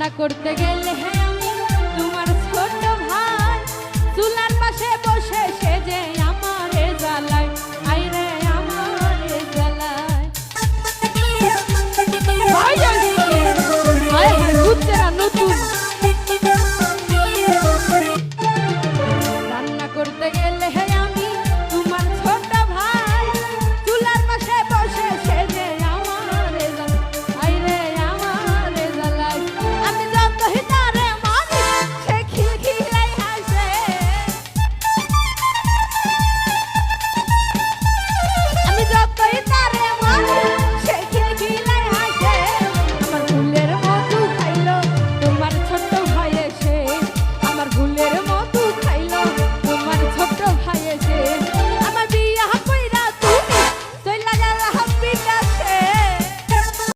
রান্না করতে গেলে হ্যাঁ